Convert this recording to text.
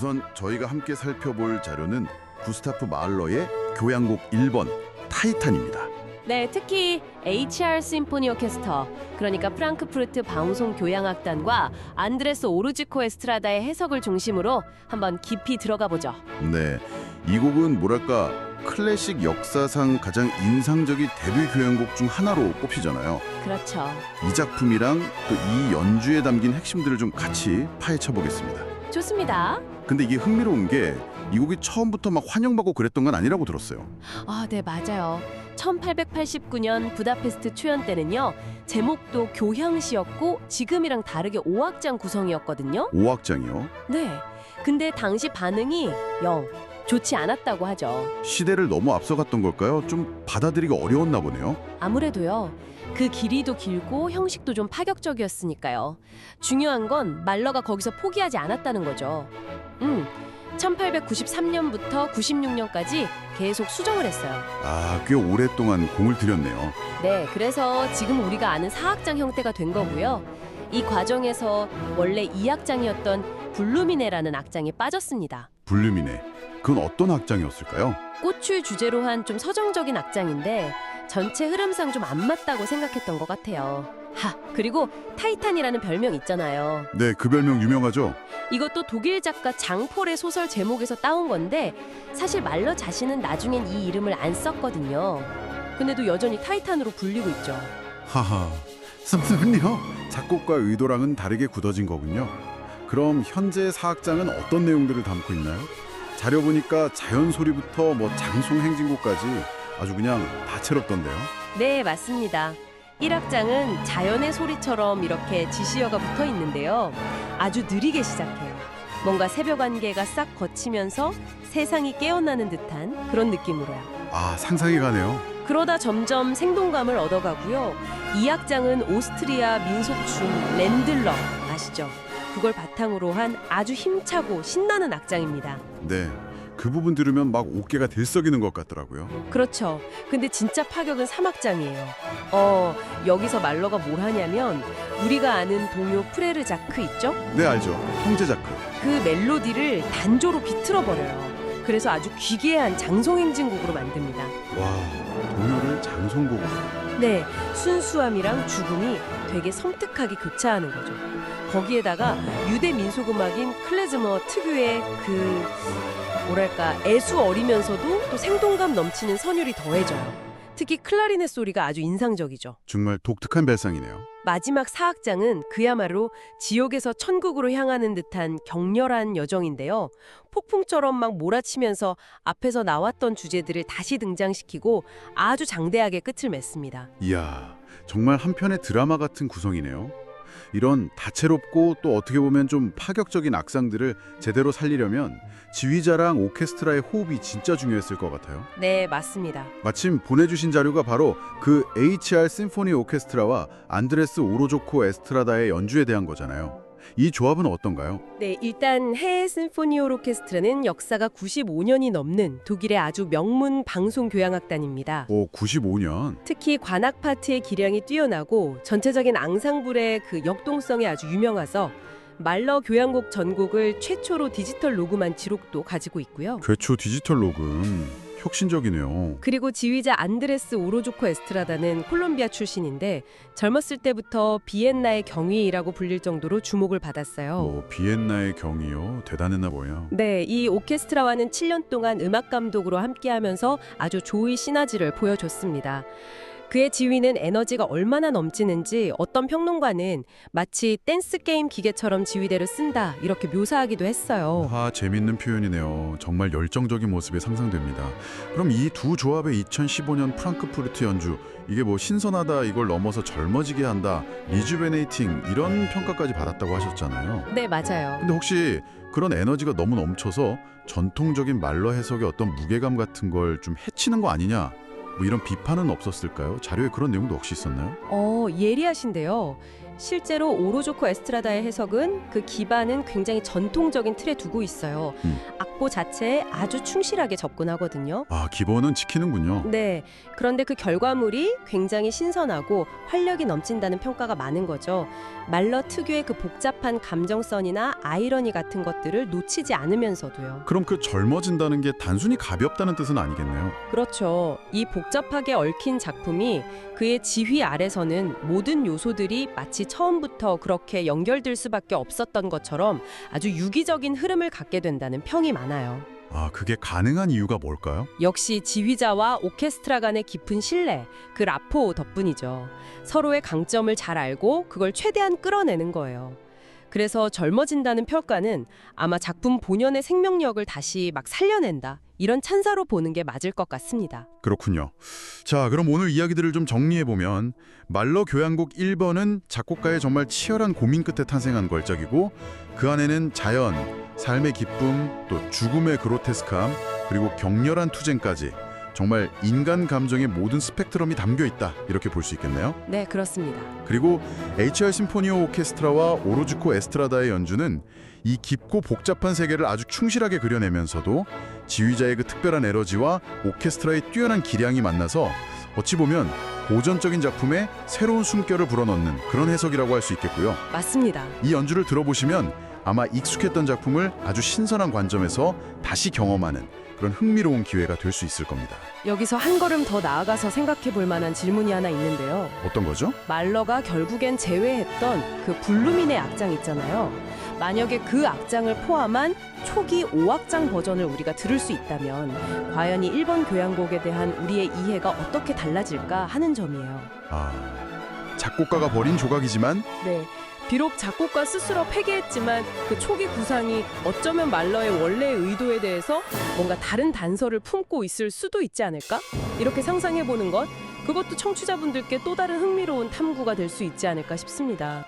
우선 저희가 함께 살펴볼 자료는 구스타프 마을러의 교향곡 1번 타이탄입니다. 네, 특히 HR 심포니 오케스터, 그러니까 프랑크푸르트 방송 교향악단과 안드레스 오르지코 에스트라다의 해석을 중심으로 한번 깊이 들어가 보죠. 네, 이 곡은 뭐랄까 클래식 역사상 가장 인상적인 데뷔 교향곡 중 하나로 꼽히잖아요. 그렇죠. 이 작품이랑 또 이 연주에 담긴 핵심들을 좀 같이 파헤쳐 보겠습니다. 좋습니다. 근데 이게 흥미로운 게이 곡이 처음부터 막 환영받고 그랬던 건 아니라고 들었어요. 아, 네, 맞아요. 1889년 부다페스트 초연 때는요. 제목도 교향시였고 지금이랑 다르게 오악장 구성이었거든요. 오악장이요. 네. 근데 당시 반응이 영 좋지 않았다고 하죠. 시대를 너무 앞서갔던 걸까요? 좀 받아들이기 어려웠나 보네요. 아무래도요. 그 길이도 길고 형식도 좀 파격적이었으니까요. 중요한 건 말러가 거기서 포기하지 않았다는 거죠. 음. 1893년부터 96년까지 계속 수정을 했어요. 아, 꽤 오랫동안 공을 들였네요. 네, 그래서 지금 우리가 아는 사악장 형태가 된 거고요. 이 과정에서 원래 2악장이었던 블루미네라는 악장이 빠졌습니다. 불륜이네. 그건 어떤 악장이었을까요? 꽃을 주제로 한 좀 서정적인 악장인데 전체 흐름상 좀 안 맞다고 생각했던 것 같아요. 하, 그리고 타이탄이라는 별명 있잖아요. 네, 그 별명 유명하죠. 이것도 독일 작가 장폴의 소설 제목에서 따온 건데 사실 말러 자신은 나중엔 이 이름을 안 썼거든요. 근데도 여전히 타이탄으로 불리고 있죠. 하하. 씀씀은요. 작곡과 의도랑은 다르게 굳어진 거군요. 그럼 현재 사악장은 어떤 내용들을 담고 있나요? 자료 보니까 자연 소리부터 뭐 장송 행진곡까지 아주 그냥 다채롭던데요. 네, 맞습니다. 1악장은 자연의 소리처럼 이렇게 지시어가 붙어 있는데요. 아주 느리게 시작해요. 뭔가 새벽 안개가 싹 거치면서 세상이 깨어나는 듯한 그런 느낌으로요. 아, 상상이 가네요. 그러다 점점 생동감을 얻어가고요. 2악장은 오스트리아 민속춤 랜들러 아시죠? 그걸 바탕으로 한 아주 힘차고 신나는 악장입니다. 네. 그 부분 들으면 막 어깨가 들썩이는 것 같더라고요. 그렇죠. 근데 진짜 파격은 3악장이에요. 어, 여기서 말러가 뭘 하냐면 우리가 아는 동요 프레르 자크 있죠? 네, 알죠. 형제 자크. 그 멜로디를 단조로 비틀어 버려요. 그래서 아주 기괴한 장송행진곡으로 만듭니다. 와, 동요를 장송곡으로. 네, 순수함이랑 죽음이 되게 섬뜩하게 교차하는 거죠. 거기에다가 유대 민속 음악인 클레즈머 특유의 그 뭐랄까 애수 어리면서도 또 생동감 넘치는 선율이 더해져요. 특히 클라리넷 소리가 아주 인상적이죠. 정말 독특한 발상이네요. 마지막 사악장은 그야말로 지옥에서 천국으로 향하는 듯한 격렬한 여정인데요. 폭풍처럼 막 몰아치면서 앞에서 나왔던 주제들을 다시 등장시키고 아주 장대하게 끝을 맺습니다. 이야, 정말 한 편의 드라마 같은 구성이네요. 이런 다채롭고 또 어떻게 보면 좀 파격적인 악상들을 제대로 살리려면 지휘자랑 오케스트라의 호흡이 진짜 중요했을 것 같아요. 네, 맞습니다. 마침 보내주신 자료가 바로 그 HR 심포니 오케스트라와 안드레스 오로조코 에스트라다의 연주에 대한 거잖아요. 이 조합은 어떤가요? 네, 일단 해외 심포니 오르케스트라는 역사가 95년이 넘는 독일의 아주 명문 방송 교향악단입니다. 오, 95년. 특히 관악 파트의 기량이 뛰어나고 전체적인 앙상블의 그 역동성이 아주 유명해서 말러 교향곡 전곡을 최초로 디지털 녹음한 지록도 가지고 있고요. 괴초 디지털 녹음. 혁신적이네요. 그리고 지휘자 안드레스 오로조코 에스트라다는 콜롬비아 출신인데 젊었을 때부터 비엔나의 경위라고 불릴 정도로 주목을 받았어요. 뭐 비엔나의 경이요. 대단했나 보여. 네, 이 오케스트라와는 7년 동안 음악 감독으로 함께하면서 아주 조의 시너지를 보여줬습니다. 그의 지휘는 에너지가 얼마나 넘치는지 어떤 평론가는 마치 댄스 게임 기계처럼 지휘대를 쓴다 이렇게 묘사하기도 했어요. 아, 재밌는 표현이네요. 정말 열정적인 모습이 상상됩니다. 그럼 이 두 조합의 2015년 프랑크푸르트 연주 이게 뭐 신선하다 이걸 넘어서 젊어지게 한다 리주베네이팅 이런 평가까지 받았다고 하셨잖아요. 네, 맞아요. 근데 혹시 그런 에너지가 너무 넘쳐서 전통적인 말러 해석의 어떤 무게감 같은 걸 좀 해치는 거 아니냐? 뭐 이런 비판은 없었을까요? 자료에 그런 내용도 혹시 있었나요? 어, 예리하신데요. 실제로 오로조코 에스트라다의 해석은 그 기반은 굉장히 전통적인 틀에 두고 있어요. 음. 악보 자체에 아주 충실하게 접근하거든요. 아, 기본은 지키는군요. 네. 그런데 그 결과물이 굉장히 신선하고 활력이 넘친다는 평가가 많은 거죠. 말러 특유의 그 복잡한 감정선이나 아이러니 같은 것들을 놓치지 않으면서도요. 그럼 그 젊어진다는 게 단순히 가볍다는 뜻은 아니겠네요. 그렇죠. 이 복잡하게 얽힌 작품이 그의 지휘 아래서는 모든 요소들이 마치 처음부터 그렇게 연결될 수밖에 없었던 것처럼 아주 유기적인 흐름을 갖게 된다는 평이 많아요. 아, 그게 가능한 이유가 뭘까요? 역시 지휘자와 오케스트라 간의 깊은 신뢰, 그 라포 덕분이죠. 서로의 강점을 잘 알고 그걸 최대한 끌어내는 거예요. 그래서 젊어진다는 평가는 아마 작품 본연의 생명력을 다시 막 살려낸다. 이런 찬사로 보는 게 맞을 것 같습니다. 그렇군요. 자, 그럼 오늘 이야기들을 좀 정리해 보면 말러 교향곡 1번은 작곡가의 정말 치열한 고민 끝에 탄생한 걸작이고 그 안에는 자연, 삶의 기쁨, 또 죽음의 그로테스크함, 그리고 격렬한 투쟁까지 정말 인간 감정의 모든 스펙트럼이 담겨 있다. 이렇게 볼 수 있겠네요. 네, 그렇습니다. 그리고 HR 심포니오 오케스트라와 오로즈코 에스트라다의 연주는 이 깊고 복잡한 세계를 아주 충실하게 그려내면서도 지휘자의 그 특별한 에너지와 오케스트라의 뛰어난 기량이 만나서 어찌 보면 고전적인 작품에 새로운 숨결을 불어넣는 그런 해석이라고 할 수 있겠고요. 맞습니다. 이 연주를 들어보시면 아마 익숙했던 작품을 아주 신선한 관점에서 다시 경험하는 그런 흥미로운 기회가 될 수 있을 겁니다. 여기서 한 걸음 더 나아가서 생각해 볼 만한 질문이 하나 있는데요. 어떤 거죠? 말러가 결국엔 제외했던 그 블루민의 악장 있잖아요. 만약에 그 악장을 포함한 초기 5악장 버전을 우리가 들을 수 있다면 과연 이 1번 교향곡에 대한 우리의 이해가 어떻게 달라질까 하는 점이에요. 아, 작곡가가 버린 조각이지만 네. 비록 작곡가 스스로 폐기했지만 그 초기 구상이 어쩌면 말러의 원래의 의도에 대해서 뭔가 다른 단서를 품고 있을 수도 있지 않을까? 이렇게 상상해 보는 것 그것도 청취자분들께 또 다른 흥미로운 탐구가 될 수 있지 않을까 싶습니다.